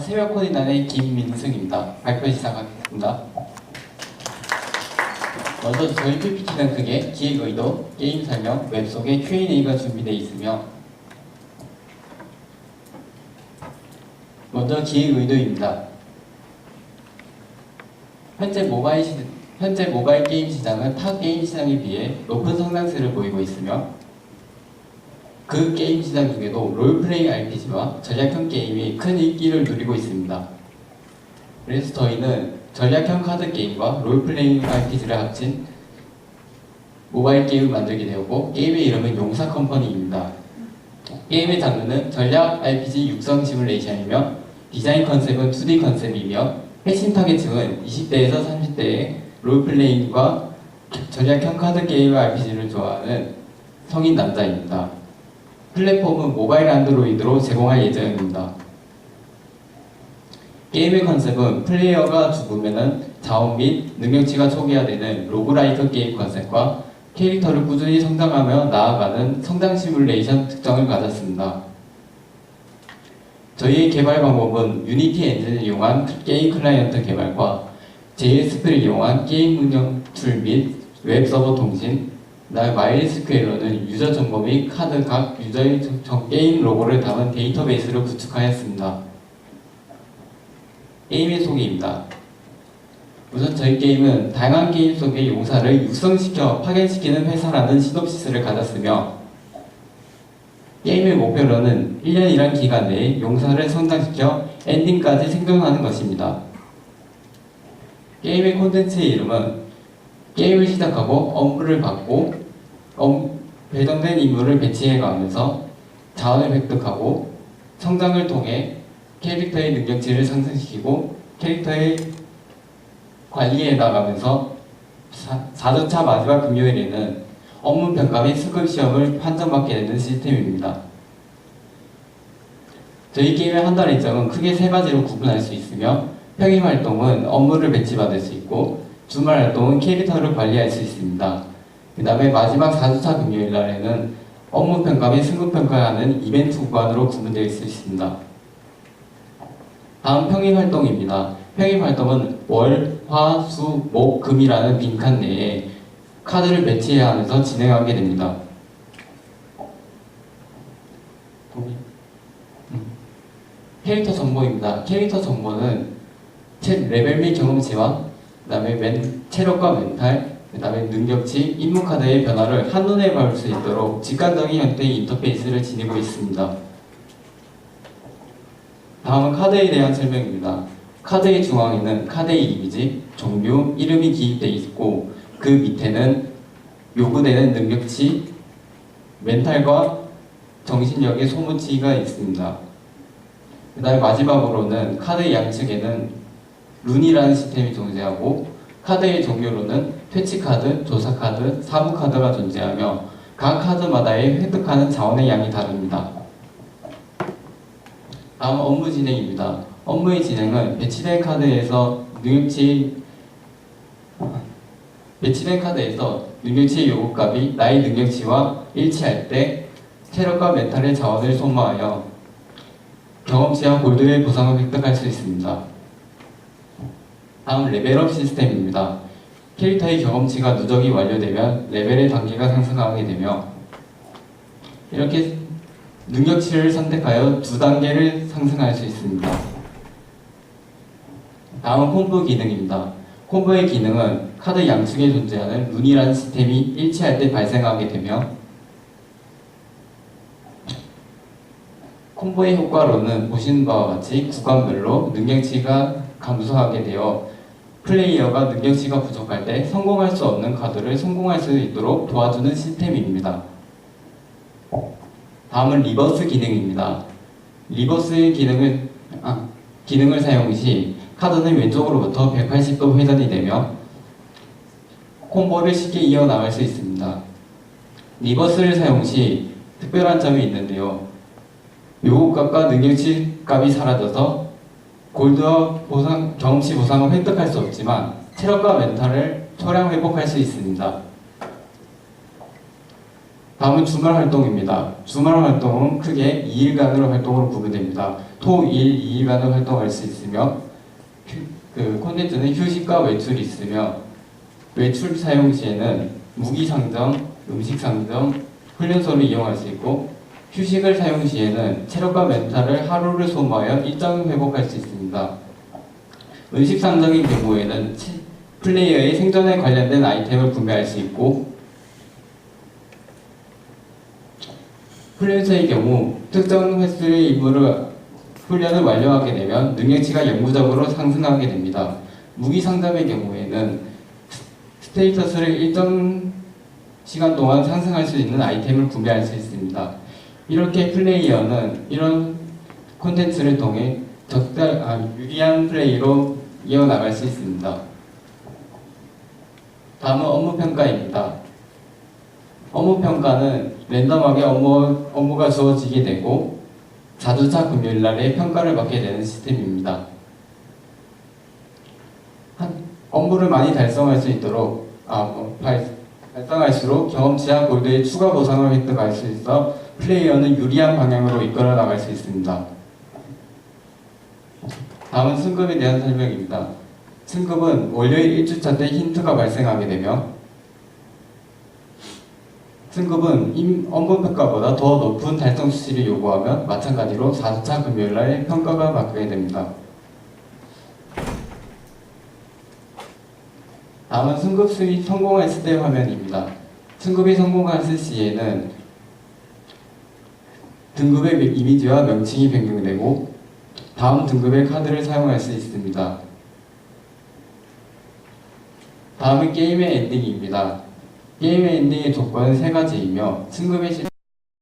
새벽 코디단의 김민승입니다. 발표 시작하겠습니다. 먼저 저희 PPT는 크게 기획 의도, 게임 설명, 웹 속에 Q&A가 준비되어 있으며 먼저 기획 의도입니다. 현재 모바일 시, 현재 모바일 게임 시장은 타 게임 시장에 비해 높은 성장세를 보이고 있으며 그 게임 시장 중에도 롤플레잉 RPG와 전략형 게임이 큰 인기를 누리고 있습니다. 그래서 저희는 전략형 카드 게임과 롤플레잉 RPG를 합친 모바일 게임을 만들게 되었고 게임의 이름은 용사 컴퍼니입니다. 게임의 장르는 전략 RPG 육성 시뮬레이션이며 디자인 컨셉은 2D 컨셉이며 핵심 타겟층은 20대에서 30대의 롤플레잉과 전략형 카드 게임 RPG를 좋아하는 성인 남자입니다. 플랫폼은 모바일 안드로이드로 제공할 예정입니다. 게임의 컨셉은 플레이어가 죽으면 자원 및 능력치가 초기화되는 로그라이크 게임 컨셉과 캐릭터를 꾸준히 성장하며 나아가는 성장 시뮬레이션 특성을 가졌습니다. 저희의 개발 방법은 유니티 엔진을 이용한 게임 클라이언트 개발과 JSP를 이용한 게임 운영 툴 및 웹 서버 통신, 그 다음에 마이스퀘어로는 유저 및 카드 각 유저의 게임 로고를 담은 데이터베이스를 구축하였습니다. 게임의 소개입니다. 우선 저희 게임은 다양한 게임 속의 용사를 육성시켜 파견시키는 회사라는 시놉시스를 가졌으며 게임의 목표로는 1년이란 기간 내에 용사를 성장시켜 엔딩까지 생존하는 것입니다. 게임의 콘텐츠의 이름은 게임을 시작하고 업무를 받고 업- 배정된 임무를 배치해 가면서 자원을 획득하고 성장을 통해 캐릭터의 능력치를 상승시키고 캐릭터의 관리해 나가면서 4주차 마지막 금요일에는 업무 평가 및 수급 시험을 판정받게 되는 시스템입니다. 저희 게임의 한달 일정은 크게 세 가지로 구분할 수 있으며 평일 활동은 업무를 배치받을 수 있고 주말 활동은 캐릭터를 관리할 수 있습니다. 그 다음에 마지막 4주차 금요일 날에는 업무 평가 및 승급 평가하는 이벤트 구간으로 구분되어 있습니다. 다음 평일 활동입니다. 평일 활동은 월, 화, 수, 목, 금이라는 빈칸 내에 카드를 배치해야 하면서 진행하게 됩니다. 음. 캐릭터 정보입니다. 캐릭터 정보는 체- 레벨 및 경험치와 그 다음에 멘, 체력과 멘탈, 그 다음에 능력치, 임무 카드의 변화를 한눈에 볼 수 있도록 직관적인 형태의 인터페이스를 지니고 있습니다. 다음은 카드에 대한 설명입니다. 카드의 중앙에는 카드의 이미지, 종류, 이름이 기입되어 있고 그 밑에는 요구되는 능력치, 멘탈과 정신력의 소모치가 있습니다. 그 다음에 마지막으로는 카드 양측에는 룬이라는 시스템이 존재하고 카드의 종류로는 퇴치 카드, 조사 카드, 사부 카드가 존재하며 각 카드마다의 획득하는 자원의 양이 다릅니다. 다음 업무 진행입니다. 업무의 진행은 배치된 카드에서 능력치 배치된 카드에서 능력치의 요구값이 나의 능력치와 일치할 때 체력과 멘탈의 자원을 소모하여 경험치와 골드의 보상을 획득할 수 있습니다. 다음 레벨업 시스템입니다. 캐릭터의 경험치가 누적이 완료되면 레벨의 단계가 상승하게 되며 이렇게 능력치를 선택하여 두 단계를 상승할 수 있습니다. 다음 콤보 기능입니다. 콤보의 기능은 카드 양측에 존재하는 룬이라는 시스템이 일치할 때 발생하게 되며 콤보의 효과로는 보시는 바와 같이 구간별로 능력치가 감소하게 되어 플레이어가 능력치가 부족할 때 성공할 수 없는 카드를 성공할 수 있도록 도와주는 시스템입니다. 다음은 리버스 기능입니다. 리버스의 기능을 아, 기능을 사용 시 카드는 왼쪽으로부터 180도 회전이 되며 콤보를 쉽게 이어나갈 수 있습니다. 리버스를 사용 시 특별한 점이 있는데요. 요구값과 능력치 값이 사라져서 골드와 보상, 경험치 보상을 획득할 수 없지만 체력과 멘탈을 소량 회복할 수 있습니다. 다음은 주말 활동입니다. 주말 활동은 크게 2일간으로 활동으로 구분됩니다. 토, 일, 이일간을 활동할 수 있으며 휴- 그 콘텐츠는 휴식과 외출이 있으며 외출 사용 시에는 무기 상점, 음식 상점, 훈련소를 이용할 수 있고 휴식을 사용 시에는 체력과 멘탈을 하루를 소모하여 일정 회복할 수 있습니다. 음식 상점인 경우에는 치- 플레이어의 생존에 관련된 아이템을 구매할 수 있고 훈련소의 경우 특정 횟수의 임무를 훈련을 완료하게 되면 능력치가 영구적으로 상승하게 됩니다. 무기 상점의 경우에는 스테이터스를 일정 시간 동안 상승할 수 있는 아이템을 구매할 수 있습니다. 이렇게 플레이어는 이런 콘텐츠를 통해 적절, 아, 유리한 플레이로 이어나갈 수 있습니다. 다음은 업무 평가입니다. 업무 평가는 랜덤하게 업무, 업무가 주어지게 되고 자주차 금요일 날에 평가를 받게 되는 시스템입니다. 한, 업무를 많이 달성할 수 있도록 아, 뭐, 달, 달성할수록 경험치와 골드의 추가 보상을 획득할 수 있어 플레이어는 유리한 방향으로 이끌어 나갈 수 있습니다. 다음은 승급에 대한 설명입니다. 승급은 월요일 1주차 때 힌트가 발생하게 되며 승급은 임- 업무 평가보다 더 높은 달성 수치를 요구하며 마찬가지로 4주차 금요일 날 평가가 받게 됩니다. 다음은 승급 수입 성공했을 때 화면입니다. 승급이 성공했을 시에는 등급의 이미지와 명칭이 변경되고 다음 등급의 카드를 사용할 수 있습니다. 다음은 게임의 엔딩입니다. 게임의 엔딩의 조건은 세 가지이며 승급의 실